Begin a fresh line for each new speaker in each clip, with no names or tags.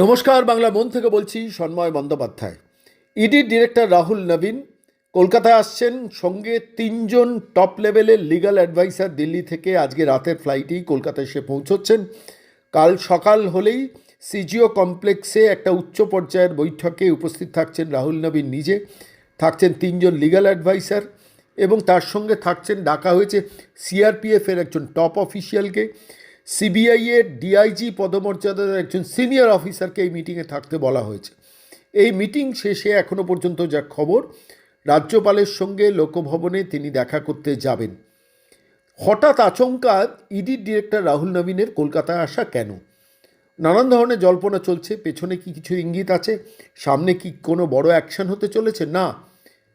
নমস্কার, বাংলা মন থেকে বলছি সন্ময় বন্দ্যোপাধ্যায়। ইডির ডিরেক্টর রাহুল নবীন কলকাতায় আসছেন। সঙ্গে তিনজন টপ লেভেলের লিগ্যাল অ্যাডভাইসার দিল্লি থেকে আজকে রাতের ফ্লাইটেই কলকাতায় এসে পৌঁছচ্ছেন। কাল সকাল হলেই সিজিও কমপ্লেক্সে একটা উচ্চ পর্যায়ের বৈঠকে উপস্থিত থাকছেন রাহুল নবীন নিজে। থাকছেন তিনজন লিগ্যাল অ্যাডভাইসার এবং তার সঙ্গে থাকছেন, ডাকা হয়েছে সিআরপিএফের একজন টপ অফিসিয়ালকে সিবিআই এর ডিআইজি পদমর্যাদার একজন সিনিয়র অফিসারকে এই মিটিংয়ে থাকতে বলা হয়েছে। এই মিটিং শেষে এখনও পর্যন্ত যা খবর, রাজ্যপালের সঙ্গে লোকভবনে তিনি দেখা করতে যাবেন। হঠাৎ আচমকা ইডির ডিরেক্টর রাহুল নবীনের কলকাতায় আসা কেন? নানান ধরনের জল্পনা চলছে, পেছনে কি কিছু ইঙ্গিত আছে, সামনে কি কোনো বড় অ্যাকশন হতে চলেছে? না,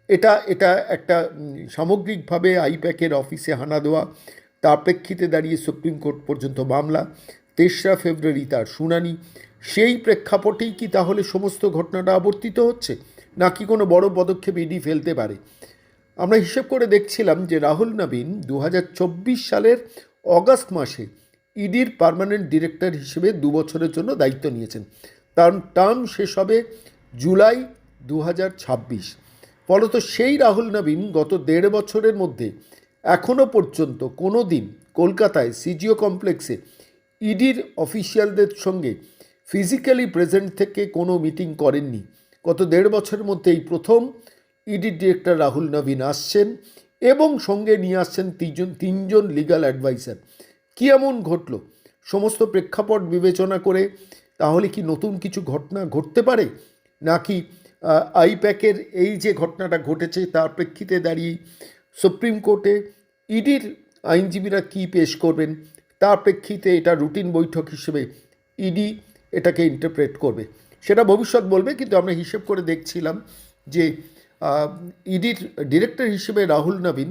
এটা এটা একটা সামগ্রিকভাবে আইপ্যাকের অফিসে হানা দেওয়া তার প্রেক্ষিতে দাঁড়িয়ে সুপ্রিম কোর্ট পর্যন্ত মামলা, তেসরা ফেব্রুয়ারি তার শুনানি। সেই প্রেক্ষাপটেই কি তাহলে সমস্ত ঘটনাটা আবর্তিত হচ্ছে, নাকি কোনো বড় পদক্ষেপ ইডি ফেলতে পারে? আমরা হিসেব করে দেখছিলাম যে রাহুল নবীন দু হাজার চব্বিশ সালের অগাস্ট মাসে ইডির পার্মানেন্ট ডিরেক্টর হিসেবে দু বছরের জন্য দায়িত্ব নিয়েছেন। তার টার্ম শেষ হবে জুলাই দু ফলত সেই রাহুল নবীন গত দেড় বছরের মধ্যে এখনও পর্যন্ত কোনো দিন কলকাতায় সিজিও কমপ্লেক্সে ইডির অফিসিয়ালদের সঙ্গে ফিজিক্যালি প্রেজেন্ট থেকে কোনো মিটিং করেননি। গত দেড় বছরের মধ্যে এই প্রথম ইডির ডিরেক্টর রাহুল নবীন আসছেন এবং সঙ্গে নিয়ে আসছেন তিনজন তিনজন লিগ্যাল অ্যাডভাইসার কী এমন ঘটল? সমস্ত প্রেক্ষাপট বিবেচনা করে তাহলে কি নতুন কিছু ঘটনা ঘটতে পারে? নাকি আইপ্যাকের এই যে ঘটনাটা ঘটেছে তার প্রেক্ষিতে দাঁড়িয়ে সুপ্রিম কোর্টে ইডির আইনজীবীরা কী পেশ করবেন? তার প্রেক্ষিতে এটা রুটিন বৈঠক হিসেবে ইডি এটাকে ইন্টারপ্রেট করবে। সেটা ভবিষ্যৎ বলবে, কিন্তু আমরা হিসেব করে দেখছিলাম যে ইডির ডিরেক্টর হিসেবে রাহুল নবীন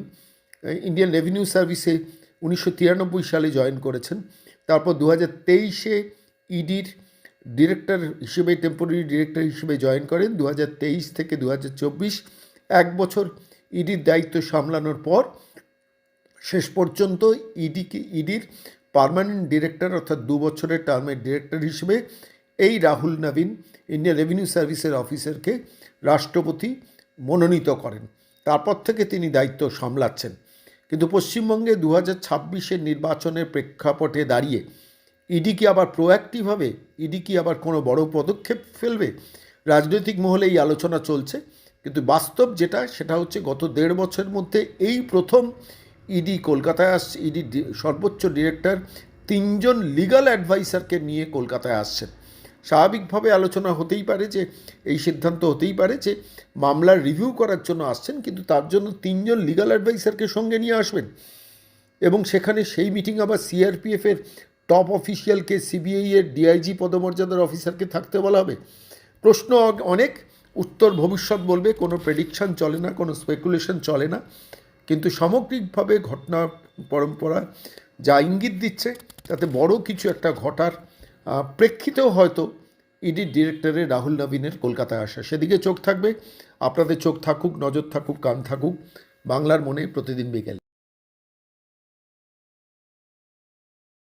ইন্ডিয়ান রেভিনিউ সার্ভিসে উনিশশো তিরানব্বই সালে জয়েন করেছেন। তারপর দু হাজার তেইশে ইডির ডিরেক্টর হিসেবে টেম্পোরারি ডিরেক্টর হিসেবে জয়েন করেন। দু হাজার তেইশ থেকে দু এক বছর ইডির দায়িত্ব সামলানোর পর শেষ পর্যন্ত ইডিকে, ইডির পার্মানেন্ট ডিরেক্টর অর্থাৎ দু বছরের টার্মের ডিরেক্টর হিসেবে এই রাহুল নবীন ইন্ডিয়ান রেভিনিউ সার্ভিসের অফিসারকে রাষ্ট্রপতি মনোনীত করেন। তারপর থেকে তিনি দায়িত্ব সামলাচ্ছেন। কিন্তু পশ্চিমবঙ্গে দু হাজার ছাব্বিশের নির্বাচনের প্রেক্ষাপটে দাঁড়িয়ে ইডি কি আবার প্রোঅ্যাক্টিভ হবে? ইডি কি আবার কোনো বড় পদক্ষেপ ফেলবে? রাজনৈতিক মহলে এই আলোচনা চলছে। কিন্তু বাস্তব যেটা, সেটা হচ্ছে গত দেড় বছরের মধ্যে এই প্রথম ইডি কলকাতায় আসছে ইডি সর্বোচ্চ ডিরেক্টর তিনজন লিগ্যাল অ্যাডভাইসারকে নিয়ে কলকাতায় আসছেন। স্বাভাবিকভাবে আলোচনা হতেই পারে যে, এই সিদ্ধান্ত হতেই পারে যে মামলার রিভিউ করার জন্য আসছেন, কিন্তু তার জন্য তিনজন লিগ্যাল অ্যাডভাইসারকে সঙ্গে নিয়ে আসবেন। এবং সেখানে সেই মিটিং আবার সিআরপিএফের টপ অফিসিয়ালকে সিবিআই এর ডিআইজি পদমর্যাদার অফিসারকে থাকতে বলা হবে। প্রশ্ন অনেক। উত্তর ভবিষ্যৎ বলবে, কোনো প্রেডিকশন চলে না, কোনো স্পেকুলেশন চলে না। কিন্তু সামগ্রিকভাবে ঘটনা পরম্পরা যা ইঙ্গিত দিচ্ছে, তাতে বড় কিছু একটা ঘটার প্রেক্ষিতেও হয়তো ইডির ডিরেক্টরে রাহুল নবীনের কলকাতায় আসা। সেদিকে চোখ থাকবে। আপনাদের চোখ থাকুক, নজর থাকুক, কান থাকুক, বাংলার মনে প্রতিদিন বিকেল।